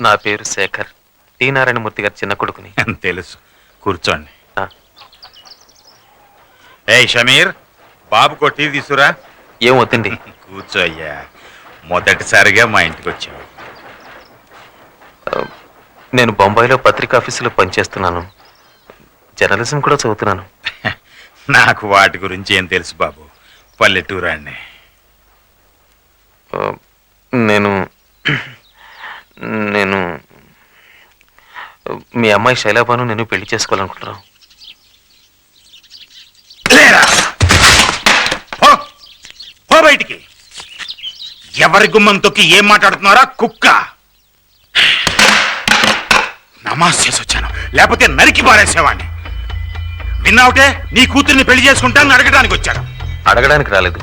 నా పేరు శేఖర్. టి నారాయణమూర్తి గారి చిన్న కొడుకుని. తెలుసు. కూర్చోండి. ఆ, ఏయ్ షమీర్ బాబు కొట్టి తీసురా. ఏం వద్దండి? కూర్చో అయ్యా మొదటిసారిగా మా ఇంటికి వచ్చావు. నేను బొంబాయిలో పత్రికా ఆఫీసులో పనిచేస్తున్నాను. జర్నలిజం కూడా చదువుతున్నాను. నాకు వాటి గురించి ఏం తెలుసు బాబు? పల్లెటూరాన్ని. ఆ, నేను మీ అమ్మాయి శైలాబాను నేను పెళ్ళి చేసుకోవాలనుకుంటున్నాను పో. బయటికి. ఎవరి గుమ్మం తొక్కి ఏం మాట్లాడుతున్నారా? కుక్క. నమాజ్ చేసి వచ్చాను. లేకపోతే నరికి పారేసేవాడిని విన్నావుటే నీ కూతుర్ని పెళ్ళి చేసుకుంటానని అడగడానికి వచ్చాను. అడగడానికి రాలేదు.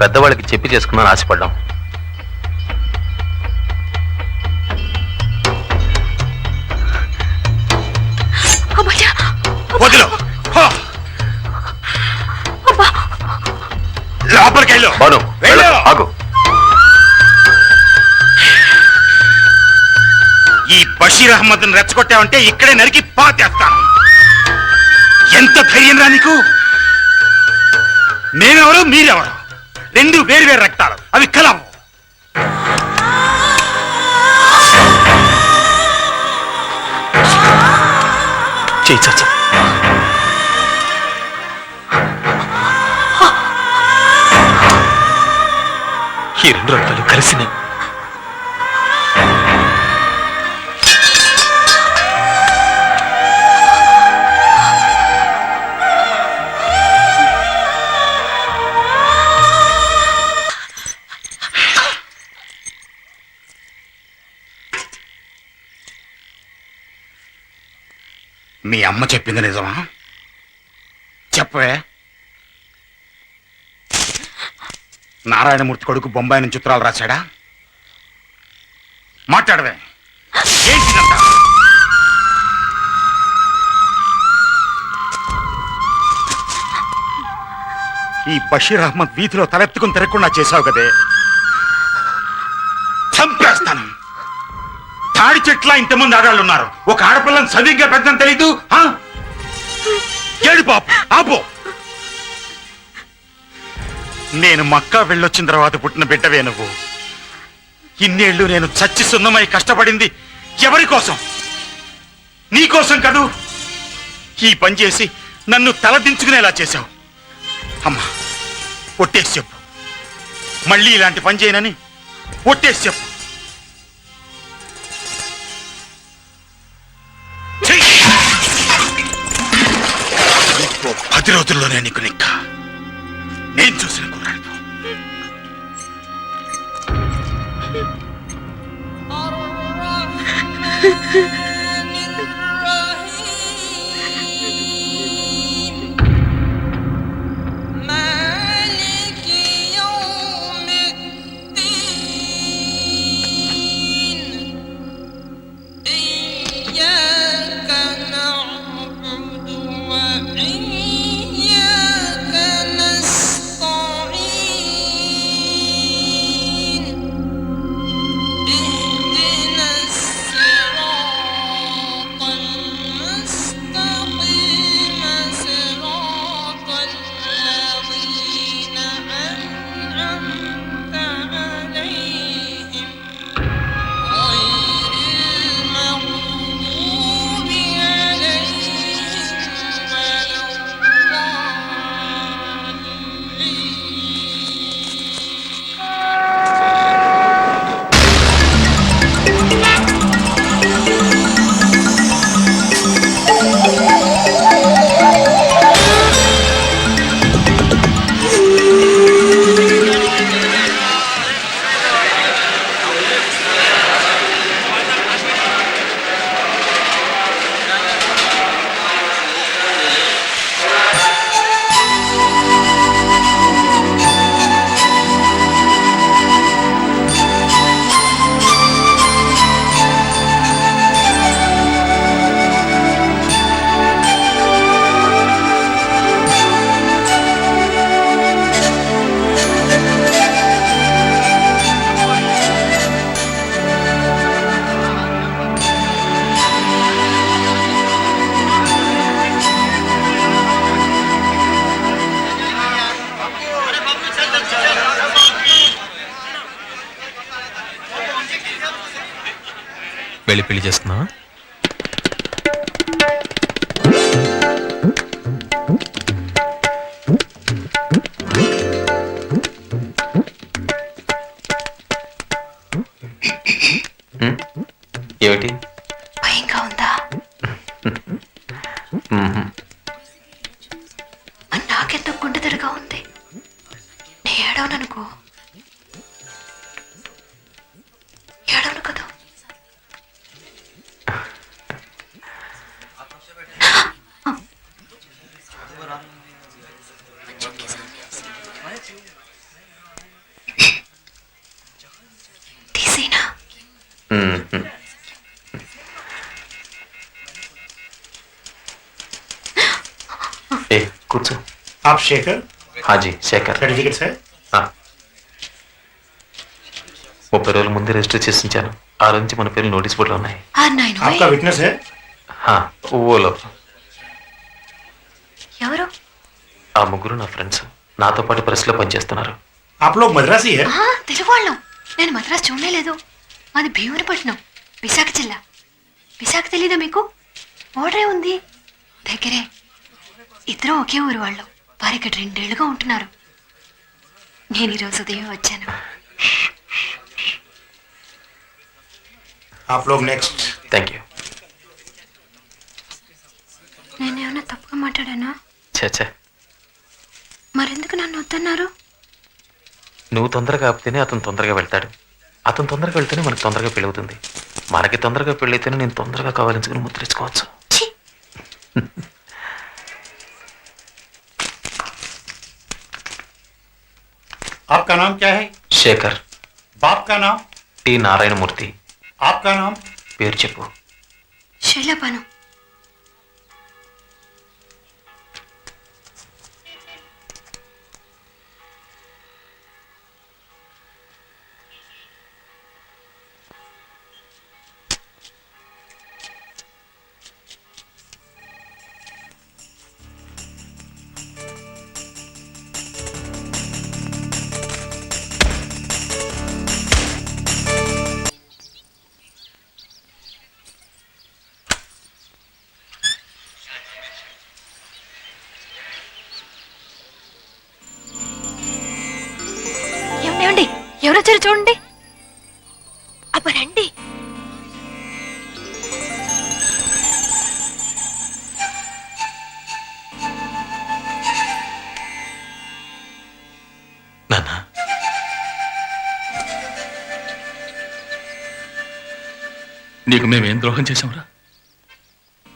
పెద్దవాళ్ళకి చెప్పి చేసుకున్నాను ఆశపడ్డాం. బషీర్ అహ్మద్ రెచ్చగొట్టావంటే ఇక్కడే నరికి పాతేస్తాను. ఎంత ధైర్యం రా నీకు? నేనెవరు? మీరెవరు? రెండు వేరు వేరు రక్తాలు. అవి కలవు. చేయి ఈ రెండు రక్తాలు కలిసినాయి. మీ అమ్మ చెప్పింది నిజమా? చెప్పవే. నారాయణమూర్తి కొడుకు బొంబాయి నుంచి చిత్రాలు రాశాడా? మాట్లాడవే. ఏంటిదంతా ఈ బషీర్ అహ్మద్ వీధిలో తలెత్తుకుని తిరగకుండా చేశావు కదే. చెట్ల ఇంతమంది ఆడాళ్ళు ఉన్నారు. ఒక ఆడపిల్లని సరిగ్గా పెద్దని తెలీదు ఏడు పాప ఆపో. నేను మక్కా వెళ్ళొచ్చిన తర్వాత పుట్టిన బిడ్డవే నువ్వు. ఇన్నేళ్ళు నేను చచ్చి సున్నమై కష్టపడింది ఎవరి కోసం? నీకోసం కదూ? ఈ పని చేసి నన్ను తలదించుకునేలా చేశావు. అమ్మా ఒట్టేసి చెప్పు. మళ్ళీ ఇలాంటి పని చేయనని ఒట్టేసి చెప్పు. పది రోజుల్లోనే నీకు నిక్క నేను చూసిన కుర్రాడు Ha ha ha! వెళ్ళి పెళ్ళి చేస్తున్నావా? ఏమిటి? ఏ కూర్చో आप शेखर హాజీ శేఖర్ सर्टिफिकेट है ఆ. ముప్పై రోజుల ముందే రిజిస్టర్ చేసి ఉంచాను ఆ రోజు నుంచి మన పేర్లు నోటీస్ బోర్డులో ఉన్నాయి ఆ నాయన आपका विटनेस है హా, ఓలో ఎవరు ఆ ముగ్గురు నా ఫ్రెండ్స్ నాతో పాటు ప్రెస్లో పనిచేస్తున్నారు आप लोग मद्रासी है ఆ, తెలుగు వాళ్ళం నేను మద్రాసు చూడలేదు మాది భీమునిపట్నం విశాఖ జిల్లా. విశాఖ తెలీదా మీకు? ఓడరే ఉంది. దగ్గరే. ఇద్దరు ఒకే ఊరు వాళ్ళు. వారు ఇక్కడ రెండేళ్ళుగా ఉంటున్నారు. నేను ఈరోజు ఉదయం వచ్చాను. నెక్స్ట్. థ్యాంక్ యూ నేనేమన్నా తప్పుగా మాట్లాడానా? చచ్చా మరెందుకు నన్ను వద్దన్నారు? నువ్వు తొందరగా ఆపితేనే అతను తొందరగా వెళ్తాడు. అతను తొందరగా వెళ్తేనే మనకు తొందరగా పెళ్ళవుతుంది మనకి తొందరగా పెళ్ళైతేనే నేను తొందరగా కావాలించుకుని ముద్రించుకోవచ్చు ఛీ आपका नाम क्या है శేఖర్ बाप का नाम టి నారాయణమూర్తి आपका नाम పేరు చెప్పు శైలపాను వచ్చారు చూడండి. అబ్బ రండి. నాన్న. నీకు మేమేం ద్రోహం చేశాంరా?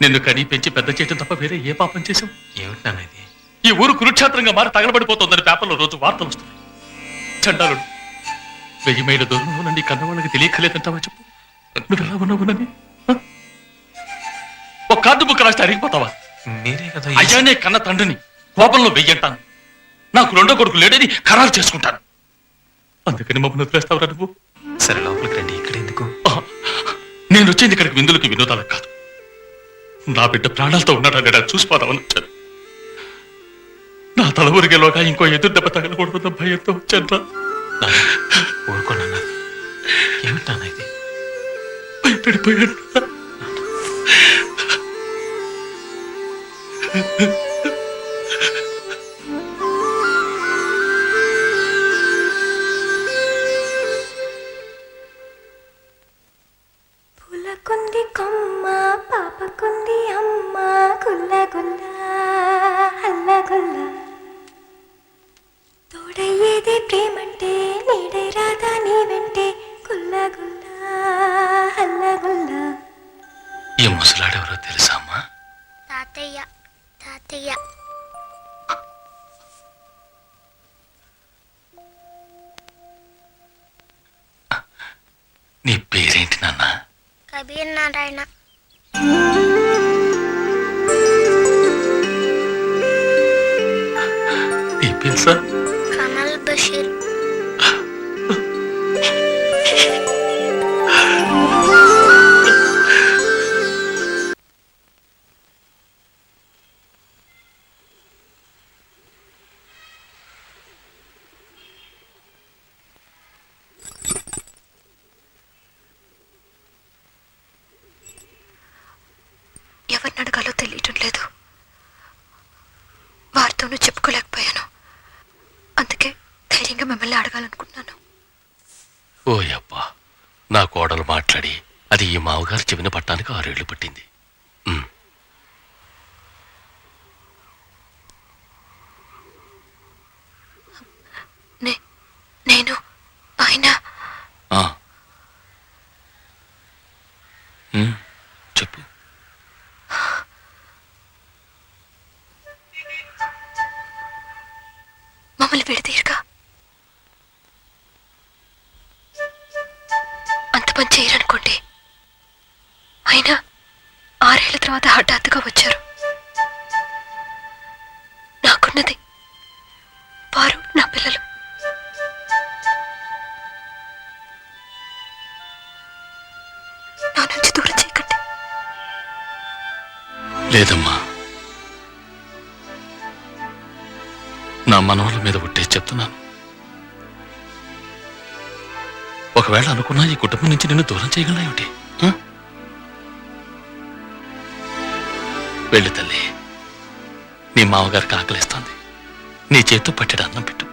నిన్ను కని పెంచి పెద్ద చేయటం తప్ప వేరే ఏ పాపం చేశాం? ఏమిటి నాన్న ఇది? ఈ ఊరు కురుక్షేత్రంగా మారి తగలబడిపోతుందని పేపర్లో రోజు వార్తలు వస్తాయి చండాలుడు వెయ్యి మైళ్ళ దూరంలో నీ కన్న వాళ్ళకి తెలియకలేదంటావా చెప్పు? నువ్వు ఎలా ఉన్నావునని? ఒక కార్డు బుక్ రాస్తే అరిగిపోతావా? మీరే కదా అయ్యానే కన్న తండ్రిని కోపంలో వెయ్యంటాను. నాకు రెండో కొడుకు లేడని ఖరారు చేసుకుంటాను. అందుకని మమ్మల్ని వదిలేస్తావురా నువ్వు? సరే లోపలికి రండి. ఇక్కడ ఎందుకు? నేను వచ్చింది ఇక్కడికి విందులకి వినోదాలకు కాదు. నా బిడ్డ ప్రాణాలతో ఉన్నాడని నేను చూసిపోదామని వచ్చాను. నా తల ఊరికేలోగా ఇంకో ఎదురు దెబ్బ తగలకూడదు భయంతో వచ్చాను ఏమిటి నాన్న ఇది? భయపడిపోయాను. తాతయ్య నీ పేరేంటి నాన్న? కబీర్ నారాయణ. నీ తెలుసా ఎవరిని అడగాలో తెలియటం లేదు. వారితోనూ చెప్పుకోలేకపోయాను. అందుకే ధైర్యంగా మిమ్మల్ని అడగాలనుకుంటున్నాను. ఓ అబ్బా నా కోడలు మాట్లాడి అది ఈ మామగారు చెవిన పట్టానికి ఆరేళ్ళు పట్టింది. మమ్మల్ని అంత పని చేయరనుకోండి. అయినా ఆరేళ్ళ తర్వాత హఠాత్తుగా వచ్చారు. నాకున్నది వారు నా పిల్లలు. నా నుంచి దూరం చేయకండి. లేదమ్మా. చెప్తున్నాను ఒకవేళ అనుకున్నా ఈ కుటుంబం నుంచి నిన్ను దూరం చేయగలనా ఏమిటి? వెళ్ళు తల్లి నీ మామగారికి ఆకలిస్తోంది. నీ చేతితో పట్టెడు అన్నం పెట్టు.